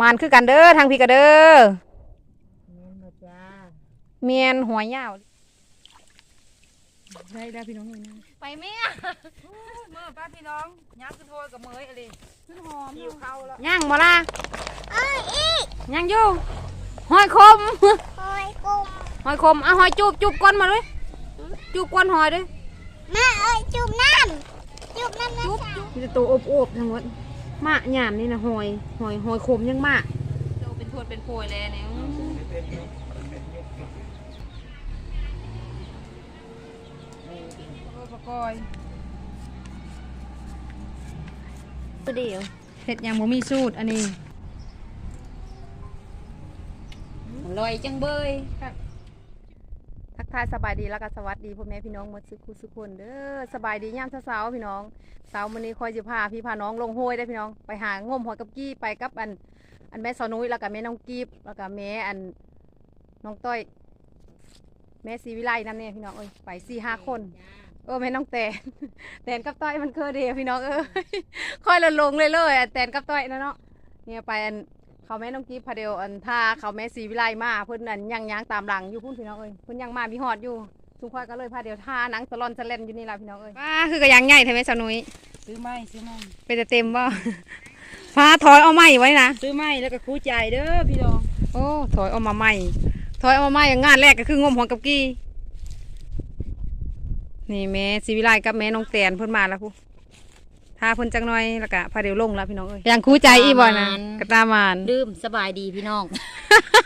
มานคือกันเด้อทางพี่กันเด้อแม่นบ่จ้าเมียนหัวยาวได้ได้พี่น้องเลยนะไปแม่เมื่อป้าพี่น้องย่างขึ้นโทยกับเมยอะไรขึ้นหอมหิวเข้าแล้วย่างบ่ล่ะย่างอยู่หอยคมคอยกุมหอยคมเอาหอยจูบจูบก้นมาเลยจูบก้นหอยด้วยมาเอ้ยจุ่มน้ำจุ่มน้ำนะจุ๊บจ๊ะมีแต่ตัวอบๆทั้งหมด มะหยามนี่นะหอยหอยหอยคมยังมะโตเป็นทวดเป็นโพยเลยเนี่ยโอ้ปะกอยเดียวเห็ดยังบ่มีสูตรอันนี้ลอยจังเบย ทักทายสบายดีแล้วก็สวัสดีพ่อแม่พี่น้องหมดสุขุสุขคนเด้อสบายดียามเช้าๆพี่น้องเช้ามื้อนี้คอยสิพาพี่พาน้องลงห้วยได้อพี่น้องไปหางมหอยกับกี้ไปกับอันอันแม่สาวนุ้ยแล้วก็แม่น้องกีบแล้วก็แม่อันน้องต้อย แม่ศรีวิไลนั่นเนี่ยพี่น้องเอ้ยไปสี่ห้าคน เออแม่น้องแตนแตนกับต้อยมันเคยเดียวพี่น้องเอ้ยค่อยละลงเลยเลยอันแตนกับต้อยนะเนาะเนี่ยไปอัน เขาแม่น้องกีบพาเดียวอันท่าเขาแม่ศรีวิไลมาเพิ่นอันยังยังตามหลังอยู่พุ่นพี่น้องเอ้ยเพิ่นยังมามีฮอดอยู่ทุกคนก็เลยพาเดียวท่าหนังสลอนสะเล่นอยู่นี่ล่ะพี่น้องเอ้ยว้าคือกระยังใหญ่แท้แม่สาวนุ้ยซื้อไม้ซื้อไม้ไปจะเต็มบ่พาถอยเอาไม้ไว้นะซื้อไม้แล้วก็คู่ใจเด้อพี่น้องโอ้ถอยออกมาใหม่ถอยออกมาใหม่งานแรกก็คืองมของกับกี้นี่แม่ศิวิไลกับแม่น้องแตนเพิ่นมาแล้วพูถ้าเพิ่นจังหน่อยแล้วก็พาเดี๋ยวลงแล้วพี่น้องเอ้ยยังคู่ใจอีบ่นะกระตามานดื่มสบายดีพี่น้อง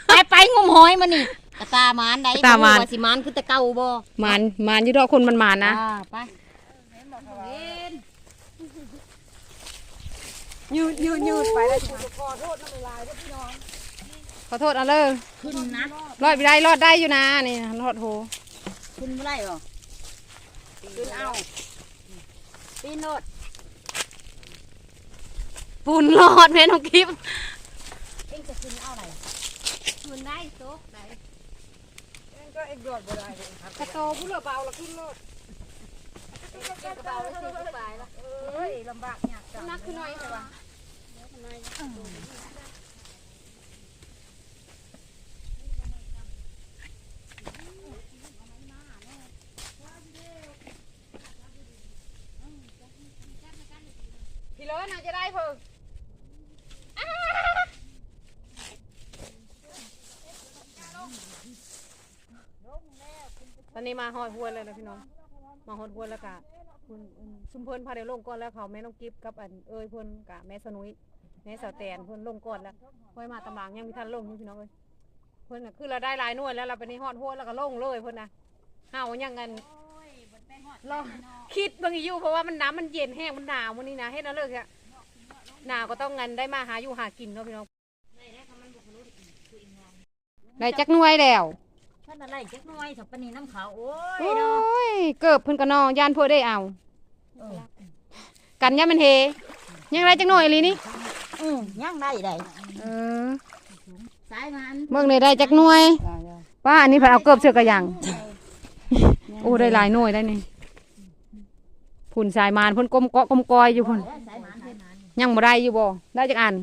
ไปไปงมหอยมานี่กระตามานได้กระตามานบ่รู้ว่าสิมานคือแต่เก่าบ่มานมานอยี่ดอกคนมันมานนะอ่าไปยืดยืดยืดไปแล้วขอโทษเอาเลยขึ้นนะรอดไปได้รอดได้อยู่นะนี่รอดโหขึ้นบ่ได้หรอขึ้นเอาปีนโนด ปูนรอดแม่น้องกิฟเองจะขึ้นเอาไหนมันได้โต๊ะได้เองก็เอ็กดดบ่ได้กระโตผู้เหลือเบาละขึ้นรถกระเป๋าแล้วสิขึ้นไปละเฮ้ยลำบากยากจังนักขึ้นหน่อยใช่ปะพี่เลิศน่าจะได้เพิ่งตอ นี้มาหอยหวนเลยนะพี่น้อง มาหอยหวแล้วกะคุณชุมเพิ่นพาเดลงก่อนแล้วเขาแม่น้องกิฟกับอันเอ้ยเพิ่นกะแม่สนุยแม่สาวแตนเพิ่นลงก่อนแล้วค่อยมาตำหลังยังมีทันลงอยู่พี่น้องเอ้ยเพิ่นน่ะคือเราได้หลายหน่วยแล้วเราไปนี่ฮอดหวแล้วก็ลงเลยเพิ่นนะเฮายังกันรอคิดบางอยู่เพราะว่ามันน้ำมันเย็นแห้งมันหนาวมื้อนี้นะเฮ็ดเอาเลิกอะหนาวก็ต้องเงันได้มาหาอยู่หากินเนาะพี่น้องได้จักหน่วยแล้ว ท่านอะไรจักหน่อยสับปะนี่น้ำขาวโอ้โอ้ยเนาะยเกิบเพิ่นก็นอยานเพื่อได้เอา เออกันยามันเฮยังไรจังหน่อยอีหลีนี่อืมยังได้ได้เออสายมันเบิ่งได้ได้จักหน่วยป้าอันนี้เพิ่นเอาเกิบเสือกระยัง โอ้ได้หลายหน่วยได้นี่พุ่นสายมานเพุ่นกลมเกาะกลมกอยอยู่พุ่นสายมันเพิ่นยังบ่ได้อยู่บ่ได้จักอัน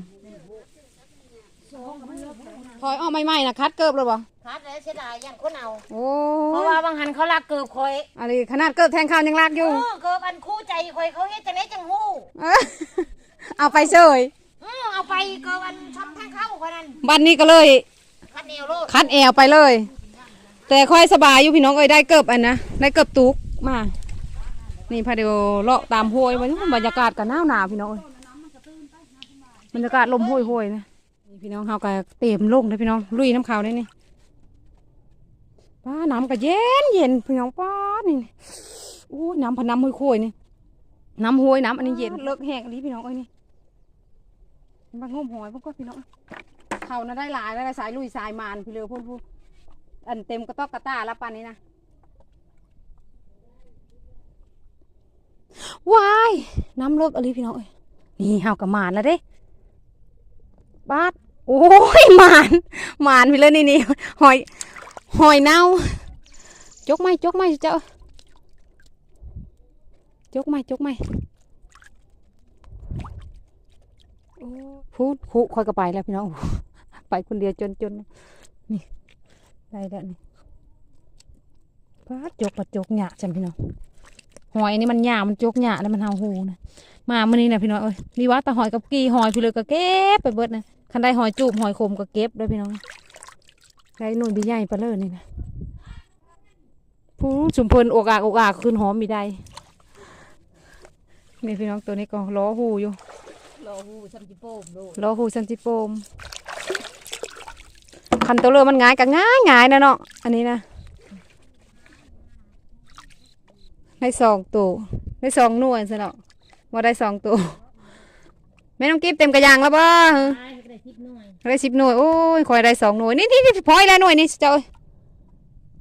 ถอยออกใหม่ๆนะคัดเกิบเลยบ่ คัดแล้วเสียดายยังคนเอา โอ้เพราะว่าบางหันเขาลักเกือบคอยอะไรขนาดเกิบแทงข้าวยังลากอยู่ เออเกือบอันคู่ใจคอยเขาเฮ็ดจังไดจังฮู้เออเอาไปเฉยอือเอาไปเกือบอันชอบทางเข้าคนนั้นบัดนี้ก็เลย คัดแนวโลดคัดแอวไปเลย แต่ค่อยสบายอยู่พี่น้องเอ้ยได้เกิบอันนะได้เกิบตุกมา นี่พาเดียวเลาะตามห้วยวันนี้บรรยากาศก็หนาวหนาวพี่น้องเอ้ยบรรยากาศลมห้วยห้วยๆนะนี่พี่น้องเฮาก็เต็มลงเลยพี่น้องลุยน้ำขาวได้นี่ ป้าน้ำก็เย็นเย็นพี่น้องป้านี่อู้น้ำพะน้ำห้วยห้วยๆนี่น้ำห้วยน้ำอันนี้เย็นเลิกแห้งอันนี้พี่น้องเอ้ยนี่บางงมหอยพวกก็พี่น้องเขาน่ะได้หลายได้สายลุยสายมานพี่เรือพูดพูดอันเต็มกระต๊อกกระต้าแล้วปานนี้นะว้ายน้ำเลิกอะไรพี่น้องเอ้ยนี่เฮากับมานแล้วเด้บาดโอ้ยมานมานพี่เลยนี่นี่หอย หอยเน่าจกไหมจกไหมเจ้า จกไหมจกไหมโพูดคุคอยก็ไปแล้วพี่น้องไปคนเดียวจนจนนี่ได้แล้วนี่ปัดจกปัดจกหยาจังพี่น้องหอยนี่มันหยามันจกหยาแล้วมันเฮาหูนะมาเมื่อนี้นะพี่น้องเอ้ยมีว่าแต่หอยกับกีหอยพี่เลยก็เก็บไปเบิดนะคันได้หอยจูบหอยขมก็เก็บด้วยพี่น้อง ได้หนุ่นดีใหญ่ไปเลยนี่นะผู้สุมเพลินอกอากอกอากขึ้นหอมมีได้นี่พี่น้องตัวนี้ก็ล้อหูอยู่รอหูซัมจิโป้มโลดรอหูซันติโปมคันตัวเรือมันง่ายก็ง่ายง่ายนะเนาะอันนี้นะได้สองตัวได้สองหน่วยซะเนาะว่าได้สองตัวแม่น้องกิฟเต็มกระยางแล้วป่ะตายก็ ได้ทิพหน่อยได้สิบหน่วยโอ้ยคอยได้สองหน่วยนี่นี่นี่พอยแล้วหน่วยนี่เจ้าเอ้ย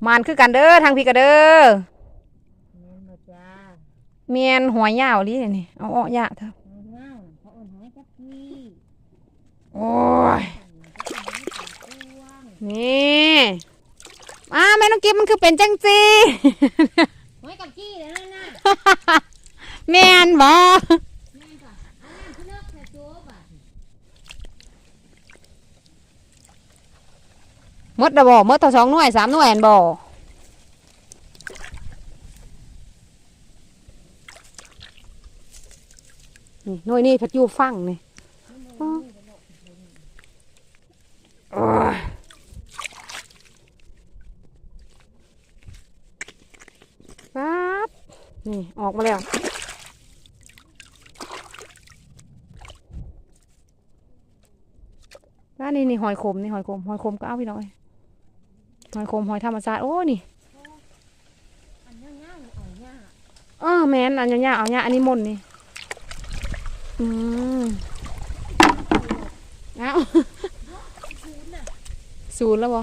มานคือกันเด้อทางพี่กันเด้อแม่นบ่จ้าเมียนหัวยาวลีนี่นี่เอาออกยะเถอะเอาเงาเขาเอิ้นหอยกับกี้โอ้ยนี่อ้าแม่น้องกิฟมันคือเป็นจังจีหอยกับกี้เดี๋ยวนั่นน่ะ แม่นบ่แม่ก่อนเอาน้ำขึ้นเลิกแต่ตัวบ่ะ ห มดดบ่หมดต่อสองหน่วยสามหน่วยอันบ่นี่หน่วยนี่พัดยูฟังนี่ปั๊บนี่ ออกมาแล้วแล้วนี่นี่หอยขมนี่หอยขมหอยขมก็เอาพี่น้อย หอยขมหอยธรรมชาติโอ้นี่อันเงาเงาเอาเงาเออแมนอันยาๆเอายาอันนี้มนต์นี่อืมเอาศูนย์แล้วบ่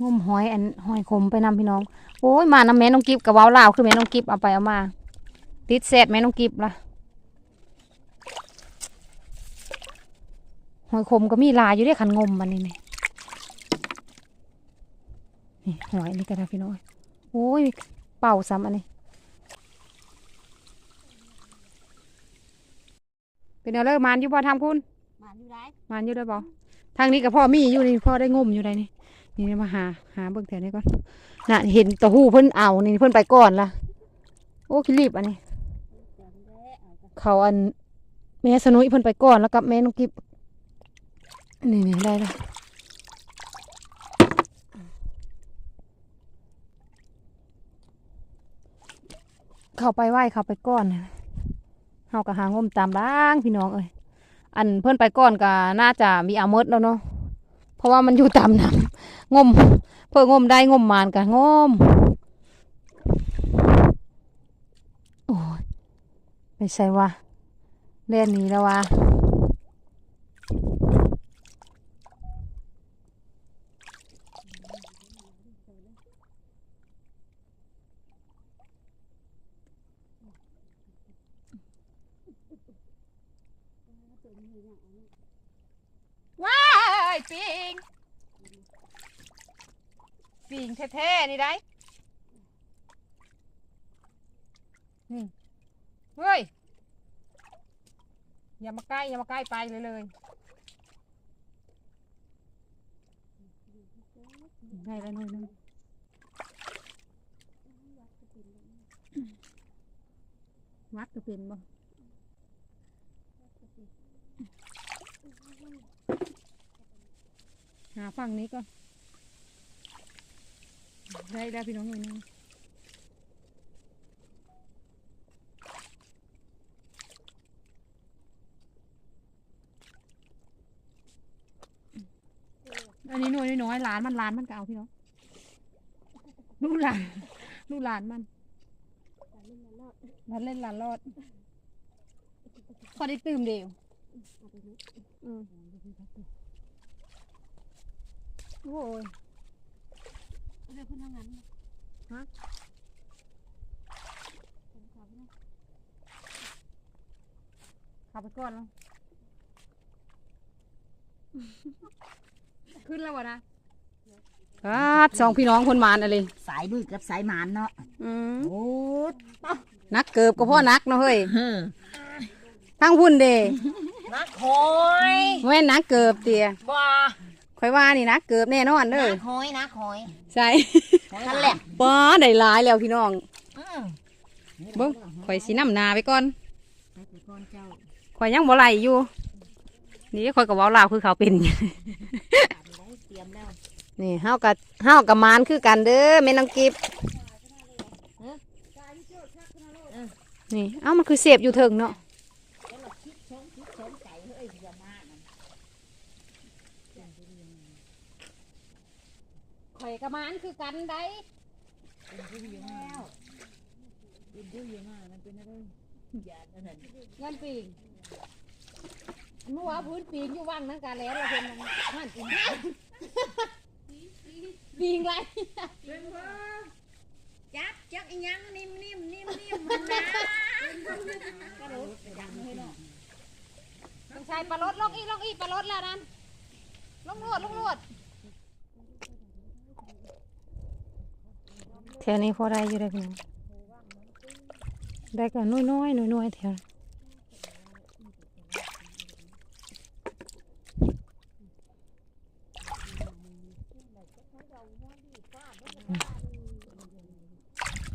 งมหอยอันหอยขมไปนำพี่น้อง โอ้ยมาน้ำแม่น้องกิฟกับว้าวลาวคือแม่น้องกิฟเอาไปเอามา ติดแซดแม่น้องกิฟล่ะ หอยขมก็มีหลายอยู่เด้ขันงมมันนี่นี่นี่หอยนี่ก็ได้พี่น้อยโอ้ยเป่าซ้ำอันนี้เป็นเอาเลิกมานอยู่บ่ทำคุณมาอยู่ได้มานอยู่ได้บ่ทางนี้กับพ่อมีอยู่นี่พ่อได้งมอยู่ได้นี่นี่มาหาหาเบิ่งแถวนี้ก่อนน่ะเห็นตะหู้เพิ่นเอานี่เพิ่นไปก่อนล่ะโอ้คิรีบอันนี้เขาอันแม่สนุยเพิ่นไปก่อนแล้วกับแม่น้องกิบ นี่นี่ได้แล้วเข้าไปไหวเข้าไปก่อนเฮาก็หางมตามบ้างพี่น้องเอ้ยอันเพิ่อนไปก่อนก็น่าจะมีอาหมดแล้วเนาะเพราะว่ามันอยู่ตามน้ำงม เพื่องมได้งมมานก็งมโอ้ยไม่ใช่ว่าเล่นนี้แล้ววะว้ายปิงปิง แท้ๆนี่ได้นี่เฮ้ย อย่ามาใกล้ อย่ามาใกล้ไปเลยเลยได้แล้วหน่อยหนึงวัดก็เป็นบ่หาฝั่งนี้ก็ ได้แล้วพี่น้องหน่ยนึงอันนี้หน่วยน้อยๆหลานมันหลานมันก็เอาพี่น้องลูกหลานลูกหลานมันหลานเล่นหลานรอดพอได้ตื่มเดียวโอ้ย เดี๋ยวคุณทำงานขับไปก่อนแล้วขึ้นแล้ววะนะครับสองพี่น้องคนมานอะไรสายบือกับสายหมานเนาะอืมโอ้นักเกิบก็พ่อนักเนาะเฮ้ยทั้งพุ่นเดนักหอยแม่นนักเกิบเตียบ่ข่ อยว่านี่นักเกิบแน่นอนเด้อนักหอยนักหอยใช่นั่นแหละป้าได้หลายแล้วพี่น้องอืมเบิ้งข่อยสีน้ำนาไปก่อนให้ไปก่อนเจ้าข่อยยังบ่ไหลอยู่ นี่ข่อยกับว้าวลาวคือเขาเป็นเตรียมแล้วนี่เฮากับเฮากับมานคือกันเด้อแม่น้องกิฟนี่ เอ้ามันคือเสียบอยู่เถิงเนาะ ข่อยกับมานคือกันได้เงินปีงอันเมื่อวานพื้นปีงอยู่ว่างนั่งการแล้วเราเป็นมันปีงปีงไรจับจับอีหยังนิ่มนิ่มนิ่มนิ่มมันนะต้องใช้ปลาลดลงอีกลงอีกปลาลดแล้วนั่นลงรวดลงรวด แถวนี้พอได้อยู่ได้พี่น้องได้กันน้อยน้อยน้อยน้อยๆแถว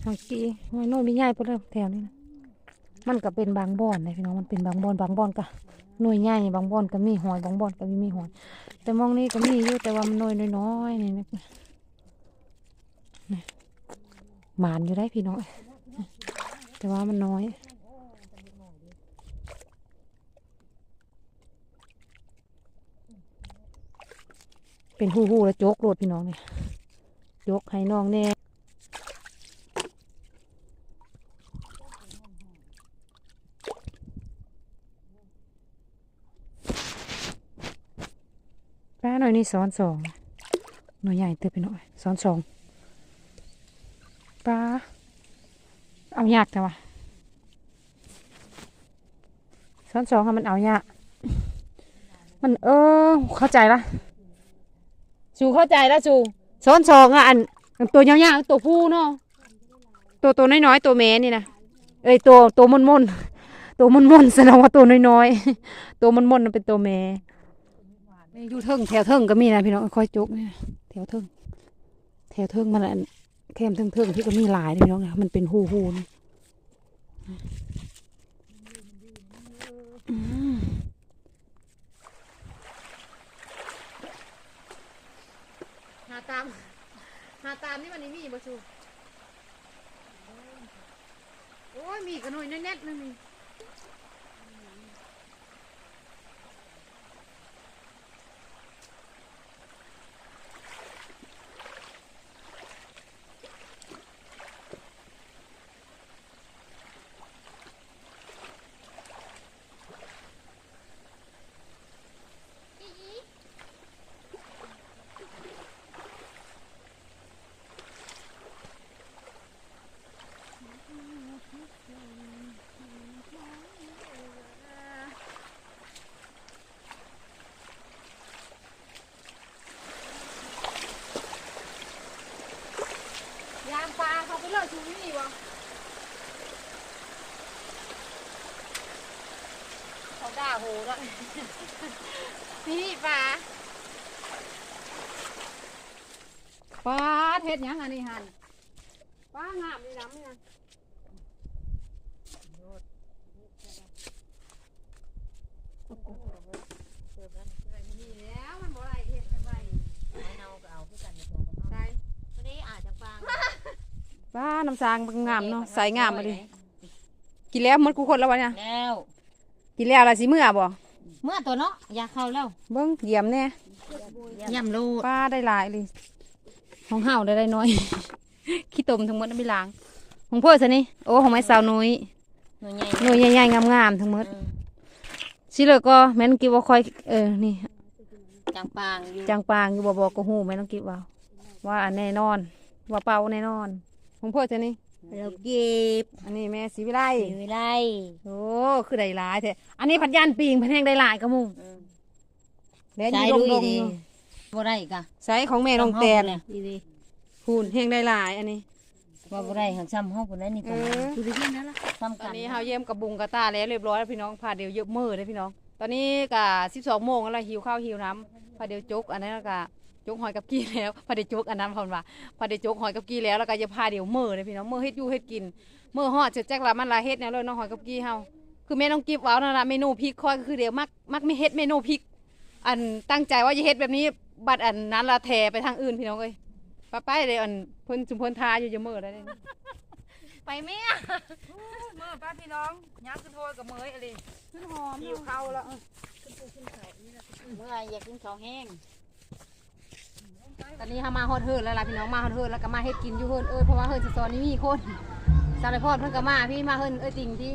ทางกี้น้อยน้อยมีใหญ่ไปเลยแถวนี้นะมันก็เป็นบางบ่อนเลยพี่น้องมันเป็นบางบ่อนบางบ่อนก็หน่วยใหญ่บางบ่อนก็มีหอยบางบ่อนก็มีมีหอย แต่มองนี้ก็มีอยู่แต่ว่ามันน้อยน้อยๆนี่นะ หมานอยู่ได้พี่น้องแต่ว่ามันน้อยเป็นหูหูแล้วโจกโลดพี่น้องเนี่ยโจกให้น้องแน่ปลาหน่อยนี่ซ้อนสองหน่อยใหญ่เติบไปหน่อยซ้อนสอง ปลาเอายากแต่ว่าซ้อนสองค่ะมันเอายากมันเออ เข้าใจละจูเข้าใจแล้วจูซ้อนสองอะอันอันตัวยาวๆตัวผู้เนาะตัวตัวน้อยๆตัวแม่นี่นะเอ้ยตัวตัวมนมนๆตัวมนมนๆแสดงว่าตัวน้อยๆตัวมนมนๆนั่นเป็นตัวแม่อยู่เทิงแถวเทิงก็มีนะพี่น้องคอยจุกเนี่ยแถวเทิงแถวเทิงมันอัน แคมเทิงเทิงที่ก็มีหลายนะพี่น้องนะมันเป็นหูหูนี่หาตาม หาตามนี่มันนี่มีบ่ชูโอ้ยมีกระหน่อยแน่ๆนึงนี่ยามปลาเขาไปเลยชูนี่วะเขา ด่าโหด้วยนี่ปลาปลาเทศยังอันนี้หันปลางามดีน้ำนี่นะนี่แล้วมันบ่ไรเห็ดจังไรไม่เอาก็เอาคือกันในตัวกันใช่ไม่ได้อาจจะฟังป้าน้ำสางมันงามเนาะใสงามมาดิกินแล้วหมันกูคนแล้ววะเนี่ยแล้ว กินแล้วอะไรสิเมื่อบ่เมื่อตัวเนาะอยากเข้าแล้วเบิ้งเยี่ยมแน่ย่ำลูกป้าได้หลายเลยของเห่าได้ได้น้อย ขี้ตมทั้งหมดไม่ล้าง ของเพื่อนสินี่โอ้ของไม้สาวนุ้ยหน่วยใหญ่หน่วยใหญ่ๆงามๆทั้งหมดสิเลยก็แม่นกิบว่าคอยเออนี่จังปางอยู่จางปางอยู่บ่บอกก็ฮู้แม่นกิบว่าว่าอันแน่นอน ว่าเป่าแน่นอน ของเพื่อนสินี่ เราเก็บอันนี้แม่สีวิไลอยู่ไรโอ้คือได้หลายแท้อันนี้พัดยานปีงพันแห้งได้หลายกระมุงแม่นใช้อยู่ดูดงๆดีอยู่บ่ได้กะใส่ของแม่น้องแตนดีดีพูนแห้งได้หลายอันนี้ว่าบ่ได้หักซ้ำเฮาพุ่นได้นี่ก็เออคือได้ยินแล้วล่ะซ้ำตกัอนนนี้เฮาเยี่ยมกับบุงกับตาแล้วเรียบร้อยแล้วพี่น้องพาเดี๋ยวเยอะมือเลยพี่น้อง ตอนนี้ก็12โมงแล้วหิวข้าวหิวน้ำพาเดี๋ยวจกอันนั้นแล้วก็ จกหอยกับกี้แล้วพาเดี๋ยวจกอันนั้นพอนว่าพาเดี๋ยวจกหอยกับกี้แล้วแล้วก็จะพาเดี๋ยวมือเลยพี่น้องมือเฮ็ดอยู่เฮ็ดกินมือฮอดเสร็จแจ๊กละมันละเฮ็ดแนวเลยเน้องหอยกับกี้เฮาคือแม่น้องกิฟต์ว้าวนั่นล่ะเมนูพริกคอยก็คือเดี๋ยวมักมักไม่เฮ็ดเมนูพริก อันตั้งใจว่าจะเฮ็ดแบบนี้บัดอันนั้นละแทไปทางอื่นพี่น้องเอ้ยป้าไปเลยอันเพิ่นจุมเพิ่นทาอยู่จะมือได้เลยไปแม่เมื่อป้าพี่น้องย้ำขึ้นโทษกับเมยอะไรขึ้นหอมหิวข้าวแล้วเมื่ออยากกินข้าวแห้ง ตอนนี้เขามาฮอดเฮิร์นแล้วล่ะพี่น้องมาฮอดเฮิร์นแล้วก็มาเฮ็ดกินอยู่เฮิร์นเอ้ยเพราะว่าเฮิร์นสตอนนี้มีคนสารพอดเพิ่นก็มาพี่มาเฮิร์นเอ้ยติ่งที่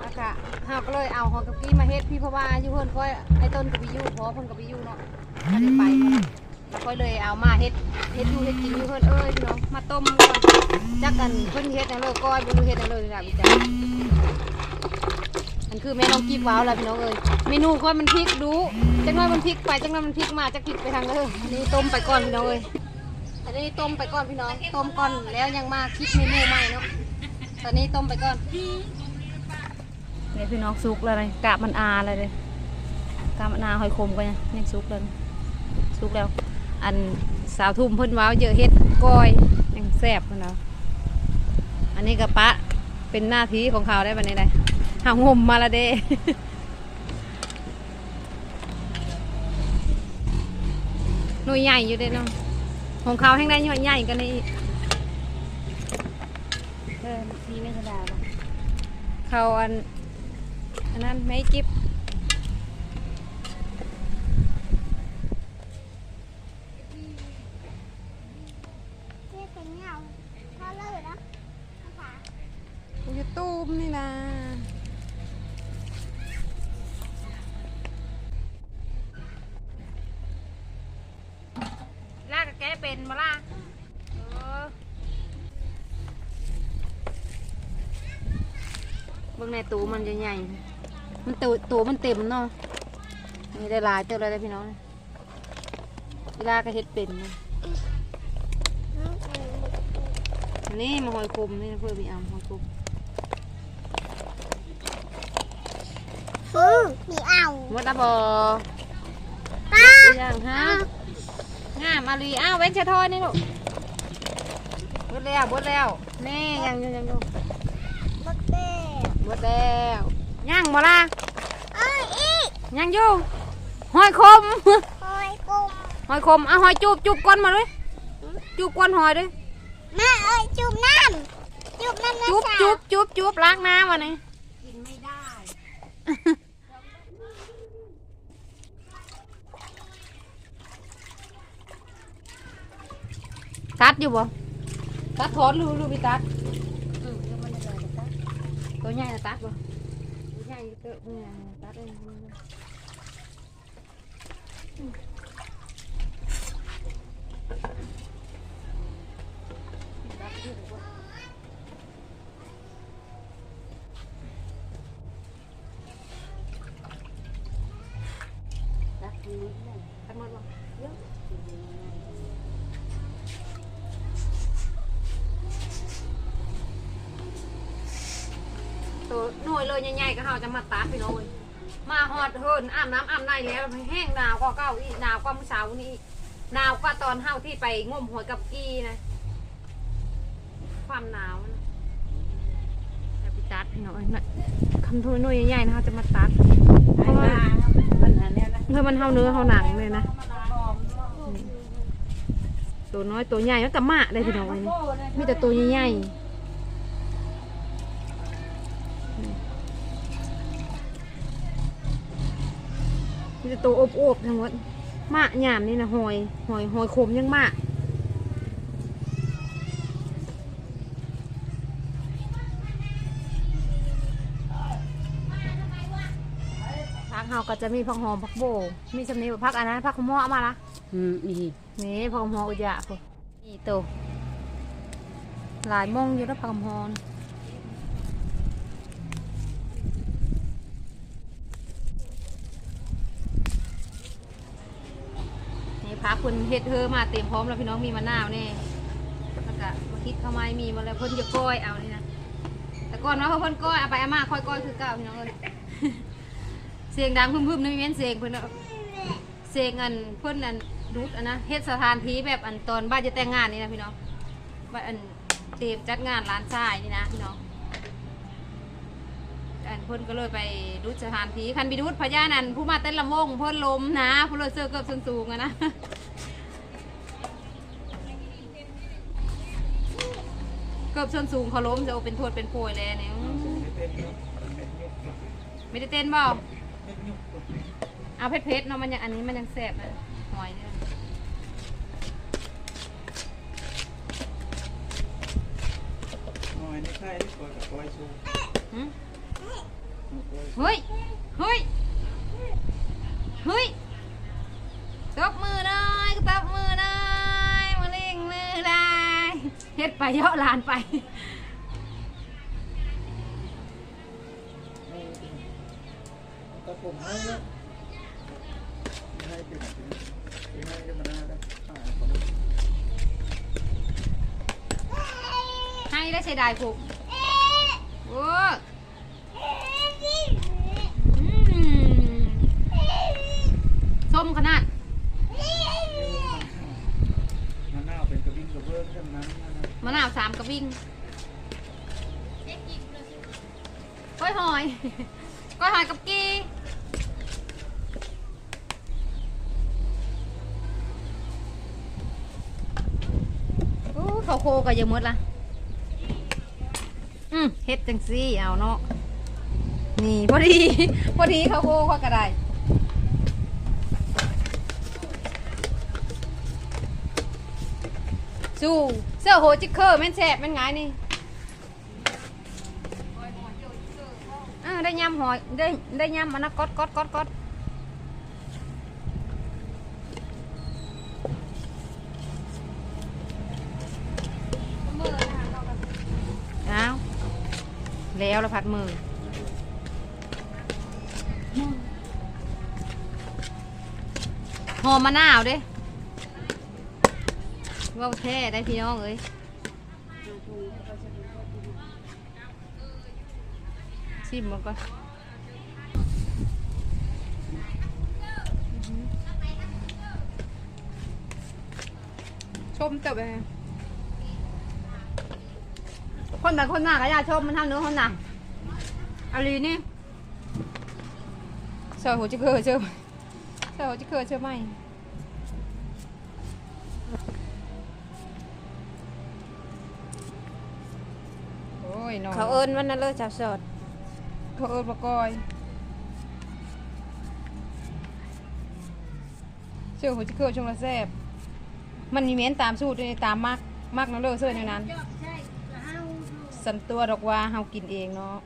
แล้วก็เฮาก็เลยเอาฮอกับกี้มาเฮ็ดพี่เพราะว่าอยู่เฮิร์นค่อยไอ้ต้นกับพี่อยู่เพราะเพิ่นกับพี่อยู่เนาะก็ได้ไปแล้วค่อยเลยเอามาเฮ็ดเฮ็ดอยู่เฮ็ดกินอยู่เฮิร์นเอ้ยพี่น้องมาต้มก่อนจักกันเพิ่นเฮ็ดแนวเลยก้อยบ่รู้เฮ็ดแนวเลยนี่ล่ะพี่จ๋า อันคือแม่น้องกิ๊บว้าวแล้วพี่น้องเอ้ยเมนูค่อยมันพริกดูจังน้อยมันพริกไปจังน้อยมันพริกมาจักพริกไปทางเด้ออันนี้ต้มไปก่อนพี่น้องเอ้ยอันนี้ต้มไปก่อนพี่น้องต้มก่อนแล้วยังมาคิดเมนูใหม่เนาะตอนนี้ต้มไปก่อนเนี่ยพี่น้องซุกแล้วเลยกะมันอาเลยเลยกะมันอาหอยคมก็ยังยังซุกเลยซุกแล้ว อันสาวทุ่มเพิ่นว้าวเยอะเฮ็ดก้อยยังแซ่บเพิ่นเอาอันนี้กะปะเป็นหน้าที่ของเขาได้บัดนี้เลย หางมมาละเด้หน่วยใหญ่อยู่เด้เนาะของเขาแห้งได้ย่อยใหญ่กันนี่อีกเออมีไม่ธรรมดาบ่เขาอันอันนั้นไม่กิบ นี่เป็นเงาพอเลยนะนะคะ กูจะตูมนี่นะลากกับแกเป็นมาล่ะเออเบิ่งในตู้ มันจะใหญ่มันตู้ตู้มันเต็มเนาะมีได้หลายเติมเลยได้อพี่น้องเวลาก็เฮ็ดเป็นนะอันนี้มาหอยคมนี่เพื่อมีอามหอยคมอือมีเอาหมดและบอป้าอย่างฮะงามอาลีอ้าวเว้นชะทอยนี่ลูกหมดแล้วหมดแล้วแน่ยังอยู่ยังอยู่บักเต้ห มดแล้วยังมาละเอ้ยอีกยังอยู่หอยคม หอยกุ้มหอยคมเอาหอยจูบจูบก้อนมาเลยจูบก้อนหอยด้วยแม่เอ้ยจุ่มน้ำจุ่มน้ำนะจูบจ๊ะจูบจูบจูบล้างน้ำมานี่กินไม่ได้ตัดอยู่บ่ตัดถอนลูลูพี่ตัด เออยังมันจะได้ตัด ตัวใหญ่นะตัดบ่ตัวใหญ่เตอะตัวใหญ่ตัดเองตัดหมดเลยตัดหมดบ่เยอะตั วหน่วยเลยใหญ่ๆก็เฮาจะมาตัดพี่น้องเอ้ยมาฮอดเฮินอาบน้ำอาบในแล้วแห้งหนาวกว่าเก่าอีกหนาวกว่าเมื่อเช้านี้อีกหนาวกว่าตอนเฮาที่ไปงมหอยกับกีนะ ความหนาวนะจะไปตัดพี่น้องเอ้ยน่ะคำทูหน่วยใหญ่ๆนะเขาจะมาตัดเพราะว่ามันอันเนี้ยนะเพื่อมันเท่าเนื้อเท่าหนังเลยนะตัวน้อยตัวใหญ่ก็กระมะได้พี่น้องเอ้ยนี่มีแต่ตัวใหญ่ๆ มีแต่ตัวอบๆทั้งหมดมะหยามนี่นะหอย หอยหอยขมยังมะพักเฮาก็จะมีผักหอมผักโบ มีสำเนียงผักอันนั้นผักขมอเอามาละอืมนี่นี่ผักหอมอุยะพวกนี่โตวหลายโมงอยู่แล้วผักหอมนี่ พักคุณเฮ็ดเธอมาเต็มพร้อมแล้วพี่น้องมีมะนาวนี่แล้วก็มะคิดเข้ามามีมาแล้วเพิ่นจะก้อยเอานี่นะแต่ก่อนว่าเพิ่นก้อยเอาไปเอามาค่อยก้อยคือเก่าพี่น้องเอ้ยเสียงดังพึ่มๆนี่แม่นเสียงเพิ่นเอาเสียงอันเพิ่นอันดูดอันนะเฮ็ดสถานที่แบบอันตอนบ้านจะแต่งงานนี่นะพี่น้องบ้านอันเตรียมจัดงานร้านทรายนี่นะพี่น้องอันเพิ่นก็เลยไปดูดสถานที่คันไปดูดพญานันผู้มาเต้นลำวงเพิ่นล้มนะผู้เลยเสื้อเกือบสูงอะนะ กือบส้นสูงเขาล้มจะเอาเป็นทวดเป็นโพยเลยเนี่ยอืมไม่ได้เต้นเปล่าเอาเผ็ดๆเนาะมันยังอันนี้มันยังแสบนะหอยเนี่ยน้อยในค่ายที่คอยกับคอยชูหืมเฮ้ย เฮ้ย เฮ้ยตบมือหน่อยตบมือหน่อยมาเล่งมือได้ เฮ็ดไปเยาะลานไปก็ผมให้แล้วให้เป็นให้จะมาได้าขอบคุณให้ได้ใช้ได้ผูกโอ้ส้มขนาด มันน่าเป็น กระวิ่งกระเบื้องเท่านั้นนะมะนาวสามกระวิ่งก้อยหอยก้อยหอยกับกีโอ้เขาโคก็ยังหมดละอืมเฮ็ดจังซี่เอาเนาะนี่พอดี พอดีเขาโคเขาก็ได้ สู้เสื้อโฮจิกเคอร์แม่นแสบแม่นไงนี่เออได้ยำหอยได้ได้ยำมันนะก๊อดก๊อดก๊อดก๊อดเอาแล้วแล้วพัดมือ หอมมะนาวเด้ ว้าวแท้ได้พี่น้องเอ้ยชิมมันก่อนชมเติบไปคนแบบคนหน้าก็อย่าชมมันทำเนื้อคนหนาอาลีนี่เสือหัวจิเคอเชื่อเสือหัวจิเคอเชื่อไหม โอ้ยน้องเขาเอิ้นวันนั้นเลยจับสดเขาเอิญปะกอยเชื่อหัวจะเกิดช่วงละแซบมันมีเม้นตามสูตรด้วยตามมักมักน้ำเลือเสื้อในนั้นสันตัวดอกว่าเฮากินเองเนาะ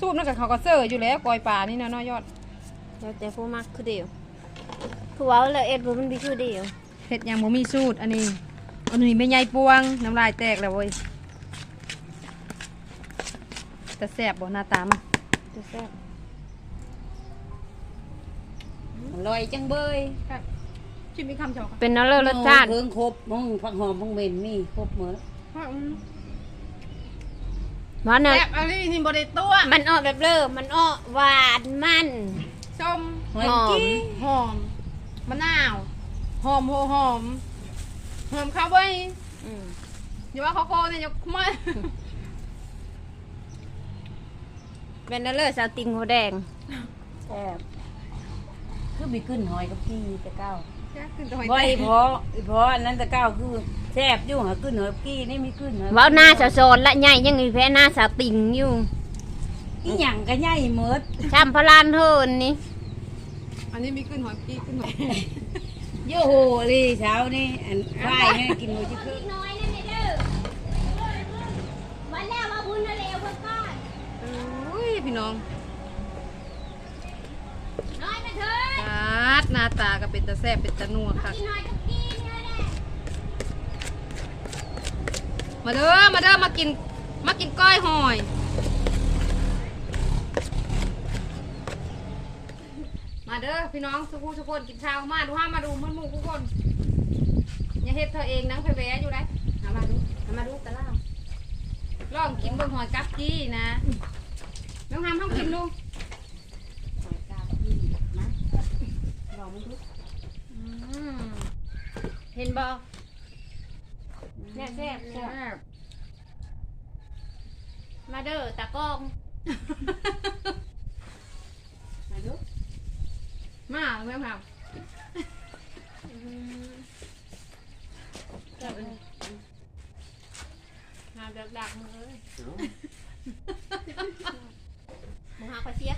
สูตรนั่นกับเขาก็เสื้ออยู่แล้วกอยป่านี่นะเนาะยอดแล้วแต่ผู้มักคือเดียวผู้เว้าแล้วเอ็ดบ่มันมีคือเดียวเห็ดหยังบ่มีสูตรอันนี้อันนี้ไม่ใหญ่ปวงน้ำลายแตกแล้วเว้ย แต่แสบบ่หน้าตามันจะแซ่บอร่อยจังเบยชิมมีคำชอกเป็นน้ำเลิศรสชาติเพิ่งครบมึงผักหอมพังเมนมีครบหมดมันน่ะแสบอันนี้นี่บ่ได้ตัวมันออกแบบเลิศมันออกหวานมันส้มหอยหอมกี้หอมมะนาวหอมโหหอมหอมข้าวไว้อืมอย่าว่าเขาโคเนี่ยอย่ามา เป็นน้ำเลิศสาวติงหัวแดงแซ่บคือมีขึ้นหอยกับพี่แต่เก้าขึ้นตัวบ่อยพออีพออันนั้นแต่เก้าคือแซ่บอยู่หาขึ้นหอยกับกี้นี่มีขึ้นหอยเว้าหน้าสาวโซนและใหญ่ยังมีแพ้หน้าสาวติงอยู่อีหยังก็ใหญ่หมดช้ำพลานเทินนี่อันนี้มีขึ้นหอยกี้ขึ้นหอยโยโหเลยเช้านี่อันฝ้ายแม่กินหมูจิคือน้อยนั่นเด้อวันแล้วว่าบุญทะเลเพื่อนก้อน อุ้ย พี่น้องน้อยมาเถิดตาดหน้าตาก็เป็นตาแซ่บเป็นตานัวค่ะ กินน้อยกับกี้เนี่ยแหละมาเด้อ มาเด้อ มากิน มากินก้อยหอย มาเด้อพี่น้องสุขุสุกคนกินข้าวมาดูห้ามาดูมันหมูทุกคน อย่าเฮ็ดเธอเองนังเพแวะอยู่ได้เอามาดูเอามาดูตะล่างลองกินเบิ่งหอยกับกี้นะ น้องทำห้องกินลูกหอยกาบพี่มาลองมาดูเห็นบ่แซ่บแซ่บแซ่บมาเด้อตากล้อง มาดูมาแม่ครับมาดักดักๆมือเลย มึงหาข้าวเสีย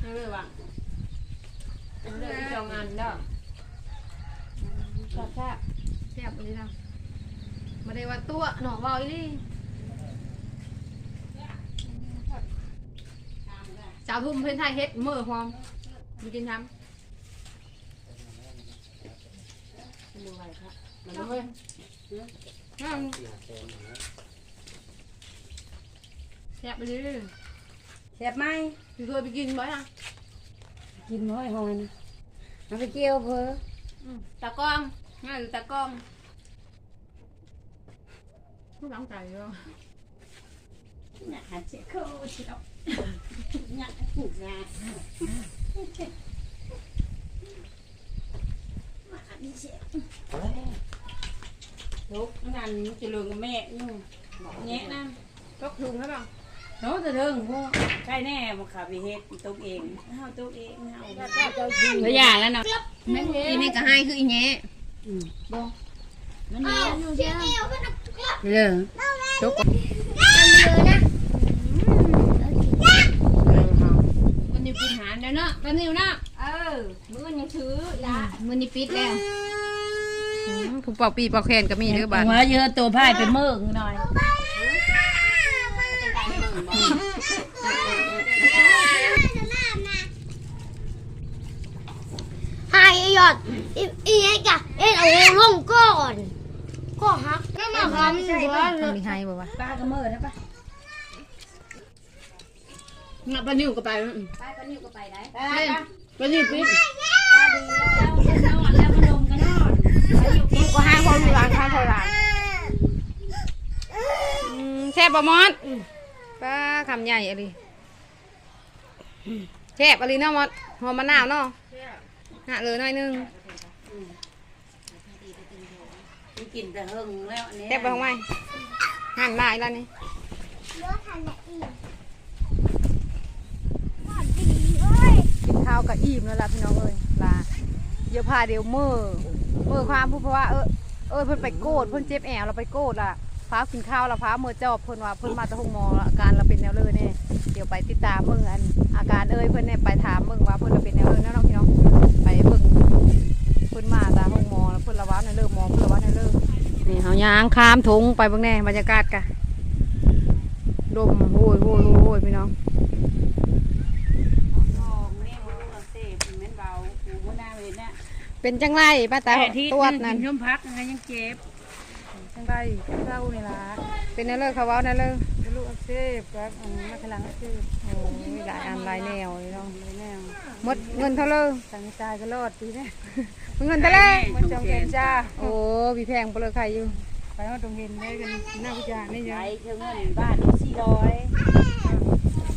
ไม่เลยว่ะเลือกที่จองอันเด้อชอบแซ่บแซ่บเลยนะมาได้ว่าตัวหนองเบาอีลี่สาวทุ่มเพื่อนไทยเฮ็ดมือพร้อมมีกินทำมือไหวครับมาดูเว้ย อืมแซ่บไปเลยแซ่บไหมพี่เคยไปกินบ่อะกินน้อยหอยนะเอาไปเกี่ยวเพออืมตากล้องง่ายอยู่ตากล้องผู้หลังใจเนาะน่ะหันเสียเข้าเชียวน่ะผูกงามาอันนี้เสียทุกนั่นมันจะเลืองกับแม่นู่นแง่นะตกถุงให้บ้างโน้ตะเทิงพวกใช่แน่มาขับไปเฮ็ ดตุกเองเฮาตุกเองเฮาตัวอย่างแล้วเนาะอีนี่ก็ให้คืออีแง่มันเอามีเสียเอวขึ้นเรื่องตกเอาเลยนะมันนี่ปิดหานแล้วเนาะตอนนี้เนาะเออ มือยังถือละมันนี่ปิดแล้ว ผู้เป่าปีเป่าแคนก็มีเด้อบ้านหัวเยอะตัวพายไปเมืองหน่อยหายหยอดอีอีไอ้กะเอ็นเอาลงก่อนก็ฮักนั่นมาทำหัวมันมีให้บ่วะป้าก็เมือนะป้างับปลานิ่วก็ไปไปปนิ้วก็ไปได้ป้าป้าปลานิ่วปิดป้าดีแล้วนอนแล้วมันลมกันนอน มันก็ห้างพอมีร้านข้างพอร้านแซ่ บปะมอดป้าคำใหญ่อะไรแซ่บอะไรเนาะมอดหอมมะนาวเนาะหะเลยหน่อยนึงมันกินแต่เฮิงแล้วอันนี้แซ่บไปของไม่หั่นได้แล้วนี่เลือทันละอีกหวานดีเอ้ยกินข้าวกับอิ่มแล้วล่ะพี่น้องเอ้ยลาเดี๋ยวพาเดี๋ยวมือมือความพูดเพราะว่าเออเออเพิ่นไปโกดเพิ่นเจ็บแอวเราไปโกดล่ะ ฟ้ากินข้าวแล้วฟ้ามือจอบเพิ่นว่าเพิ่นมาจากห้องหมอแล้วอาการเราเป็นแนวเลยเนี่ยเดี๋ยวไปติดตามเบิ่งอันอาการเอ้ยเพิ่นเนี่ยไปถามเบิ่งว่าเพิ่นเราเป็นแนวเลยนะน้องพี่น้องไปเบิ่งเพิ่นมาจากห้องหมอแล้วเพิ่นระวังในเลิกหมอเพิ่นระวังในเลิกนี่เฮาย่างข้ามทงไปเบิ่งแน่บรรยากาศกะดมโอ้ยโอ้ยโอ้ยพี่น้องทองเนี่ยมันเสพเหม็นเบาหูมันน่าเห็นน่ะเป็นจังไรป้าตาตรวจนั่นยุ่มพักยังไงยังเจ็บจัง ไรเจ้านี่ล่ะเป็นแนเลิกเขาเว้าแนเลิกลูกอักเสบครับอืมมาขลังอักเสบโอ้ยหลายอันหลายแนวเลยเนาะเลยแน่หมดเงินเท่าเลยสังตายก็รอดปีนี้เงินเท่าไหร่มันจองเกณฑ์จ้าโอ้พี่แพงเปลือกไข่อยู่ไปเอาตรงเห็นได้กันหน้าพิจารณ์นี่ไหยังเท่าเงินบ้านสี่ร้อย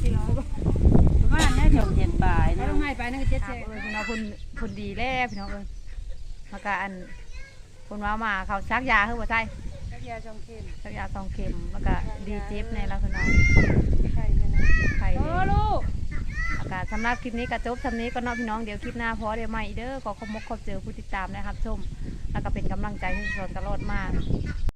พี่น้องก็ประมานี้จงเจ็ดบาทไม่นะต้องให้ไปนั่นก็เจ๊เอเจ๊อพี่น้องคนคนดีแล้วพี่น้องเอ้ยมากะอันคนว่ามาเขาซักยาเฮ้ยบ่ใช่ ยาจองเกณฑ์ซักยาสองเข็มแล้วก็ดีเจ็บในแล้วพี่น้องใครเนี่ยนะไข่โอ้ลูกอากาศสำหรับคลิปนี้ก็จบสำนี้ก็เนาะพี่น้องเดี๋ยวคลิปหน้าพอเดี๋ยวใหม่เด้อขอขอบมกขอบเจอผู้ติดตามนะครับชม แล้วก็เป็นกำลังใจให้สอนตลอดมา